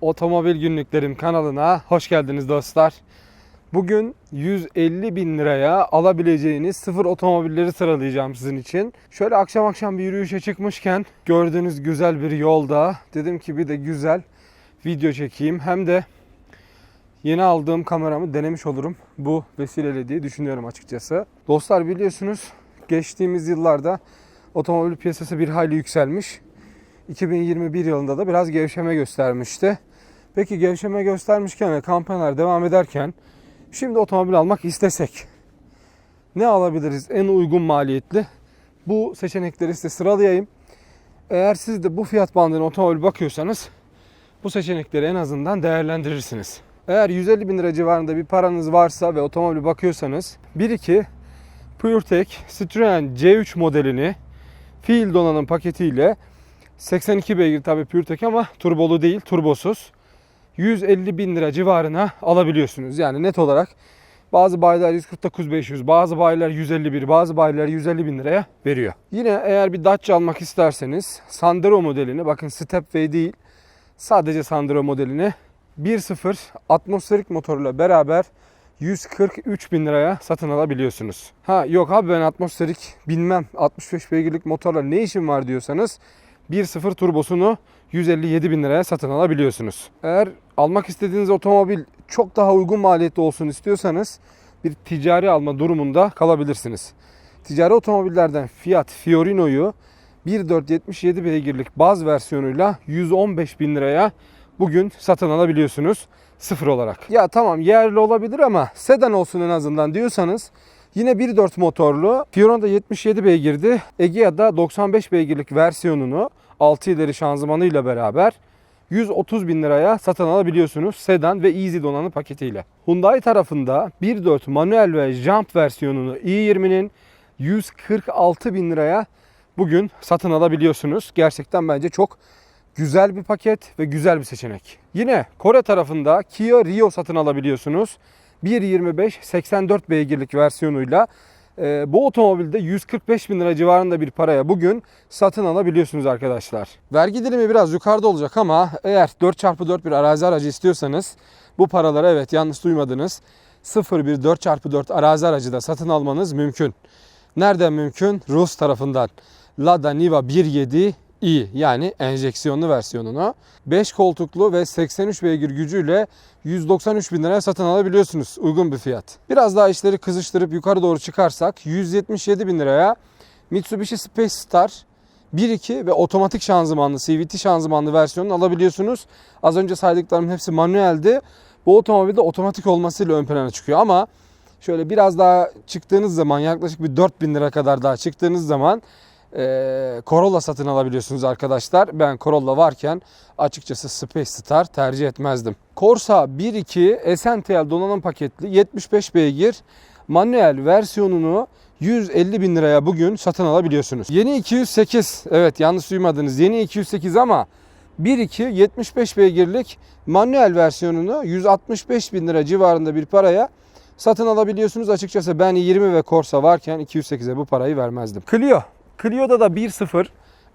Otomobil Günlüklerim kanalına hoş geldiniz dostlar. Bugün 150 bin liraya alabileceğiniz sıfır otomobilleri sıralayacağım sizin için. Şöyle akşam akşam bir yürüyüşe çıkmışken gördüğünüz güzel bir yolda dedim ki bir de güzel video çekeyim. Hem de yeni aldığım kameramı denemiş olurum bu vesileyle diye düşünüyorum açıkçası. Dostlar biliyorsunuz geçtiğimiz yıllarda otomobil piyasası bir hayli yükselmiş. 2021 yılında da biraz gevşeme göstermişti. Peki gevşeme göstermişken ve kampanyalar devam ederken şimdi otomobil almak istesek ne alabiliriz en uygun maliyetli? Bu seçenekleri size sıralayayım. Eğer siz de bu fiyat bandına otomobil bakıyorsanız bu seçenekleri en azından değerlendirirsiniz. Eğer 150 bin lira civarında bir paranız varsa ve otomobil bakıyorsanız 1-2 PureTech Citroen C3 modelini fiil donanım paketiyle 82 beygir tabi PureTech ama turbolu değil turbosuz 150 bin lira civarına alabiliyorsunuz. Yani net olarak bazı bayiler 149 500, bazı bayiler 151, bazı bayiler 150 bin liraya veriyor. Yine eğer bir Dacia almak isterseniz Sandero modelini bakın Stepway değil sadece Sandero modelini 1.0 atmosferik motorla beraber 143 bin liraya satın alabiliyorsunuz. Ha yok abi ben atmosferik bilmem 65 beygirlik motorla ne işim var diyorsanız 1.0 turbosunu 157 bin liraya satın alabiliyorsunuz. Eğer almak istediğiniz otomobil çok daha uygun maliyetli olsun istiyorsanız bir ticari alma durumunda kalabilirsiniz. Ticari otomobillerden Fiat Fiorino'yu 1.477 beygirlik baz versiyonuyla 115 bin liraya bugün satın alabiliyorsunuz sıfır olarak. Ya tamam yerli olabilir ama sedan olsun en azından diyorsanız yine 1.4 motorlu Fiorino'da 77 beygirdi. Egea'da 95 beygirlik versiyonunu 6 ileri şanzımanıyla beraber 130 bin liraya satın alabiliyorsunuz sedan ve easy donanım paketiyle. Hyundai tarafında 1.4 manuel ve jump versiyonunu i20'nin 146 bin liraya bugün satın alabiliyorsunuz. Gerçekten bence çok güzel bir paket ve güzel bir seçenek. Yine Kore tarafında Kia Rio satın alabiliyorsunuz. 1.25 84 beygirlik versiyonuyla e, bu otomobilde 145 bin lira civarında bir paraya bugün satın alabiliyorsunuz arkadaşlar. Vergi dilimi biraz yukarıda olacak ama eğer 4x4 bir arazi aracı istiyorsanız bu paralara evet yanlış duymadınız. 0 bir 4x4 arazi aracı da satın almanız mümkün. Nereden mümkün? Rus tarafından. Lada Niva 1.7 i yani enjeksiyonlu versiyonunu 5 koltuklu ve 83 beygir gücüyle 193 bin liraya satın alabiliyorsunuz. Uygun bir fiyat. Biraz daha işleri kızıştırıp yukarı doğru çıkarsak 177 bin liraya Mitsubishi Space Star 1.2 ve otomatik şanzımanlı CVT şanzımanlı versiyonunu alabiliyorsunuz. Az önce saydıklarım hepsi manueldi. Bu otomobilde otomatik olmasıyla ön plana çıkıyor ama şöyle biraz daha çıktığınız zaman yaklaşık bir 4000 lira kadar daha çıktığınız zaman e, Corolla satın alabiliyorsunuz arkadaşlar. Ben Corolla varken açıkçası Space Star tercih etmezdim. Corsa 1.2 SNTL donanım paketli 75 beygir manuel versiyonunu 150 bin liraya bugün satın alabiliyorsunuz. Yeni 208 evet yanlış duymadınız yeni 208 ama 1.2 75 beygirlik manuel versiyonunu 165 bin lira civarında bir paraya satın alabiliyorsunuz. Açıkçası ben 20 ve Corsa varken 208'e bu parayı vermezdim. Clio. Clio'da da 1.0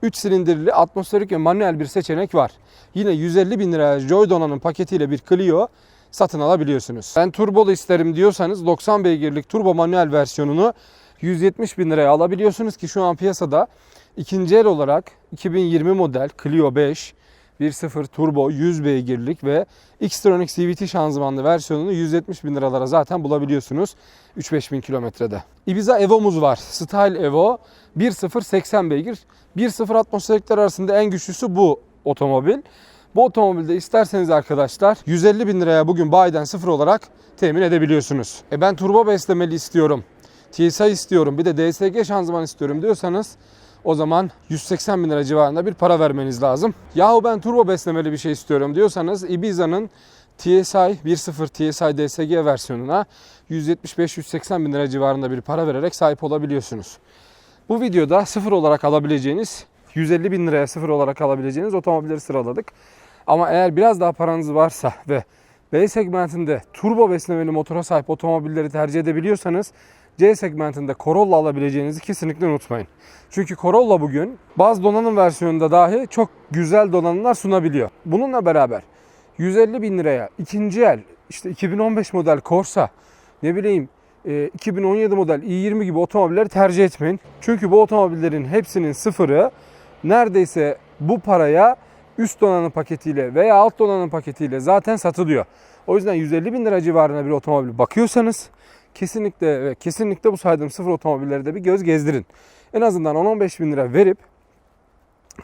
3 silindirli atmosferik ve manuel bir seçenek var. Yine 150 bin liraya Joy donanım paketiyle bir Clio satın alabiliyorsunuz. Ben turbolu isterim diyorsanız 90 beygirlik turbo manuel versiyonunu 170 bin liraya alabiliyorsunuz ki şu an piyasada ikinci el olarak 2020 model Clio 5 1.0 turbo 100 beygirlik ve Xtronic CVT şanzımanlı versiyonunu 170 bin liralara zaten bulabiliyorsunuz 3-5 bin kilometrede. Ibiza Evo'muz var. Style Evo 1.0 80 beygir. 1.0 atmosferikler arasında en güçlüsü bu otomobil. Bu otomobilde isterseniz arkadaşlar 150 bin liraya bugün bayiden sıfır olarak temin edebiliyorsunuz. E ben turbo beslemeli istiyorum. TSI istiyorum bir de DSG şanzıman istiyorum diyorsanız o zaman 180 bin lira civarında bir para vermeniz lazım. Yahu ben turbo beslemeli bir şey istiyorum diyorsanız Ibiza'nın TSI 1.0 TSI DSG versiyonuna 175-180 bin lira civarında bir para vererek sahip olabiliyorsunuz. Bu videoda sıfır olarak alabileceğiniz 150 bin liraya sıfır olarak alabileceğiniz otomobilleri sıraladık. Ama eğer biraz daha paranız varsa ve B segmentinde turbo beslemeli motora sahip otomobilleri tercih edebiliyorsanız C segmentinde Corolla alabileceğinizi kesinlikle unutmayın. Çünkü Corolla bugün bazı donanım versiyonunda dahi çok güzel donanımlar sunabiliyor. Bununla beraber 150 bin liraya ikinci el işte 2015 model Corsa ne bileyim e, 2017 model i20 gibi otomobilleri tercih etmeyin. Çünkü bu otomobillerin hepsinin sıfırı neredeyse bu paraya üst donanım paketiyle veya alt donanım paketiyle zaten satılıyor. O yüzden 150 bin lira civarına bir otomobil bakıyorsanız kesinlikle ve kesinlikle bu saydığım sıfır otomobilleri de bir göz gezdirin. En azından 10-15 bin lira verip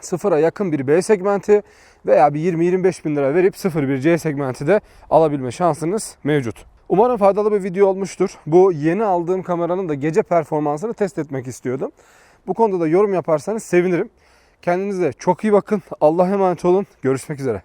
sıfıra yakın bir B segmenti veya bir 20-25 bin lira verip sıfır bir C segmenti de alabilme şansınız mevcut. Umarım faydalı bir video olmuştur. Bu yeni aldığım kameranın da gece performansını test etmek istiyordum. Bu konuda da yorum yaparsanız sevinirim. Kendinize çok iyi bakın. Allah'a emanet olun. Görüşmek üzere.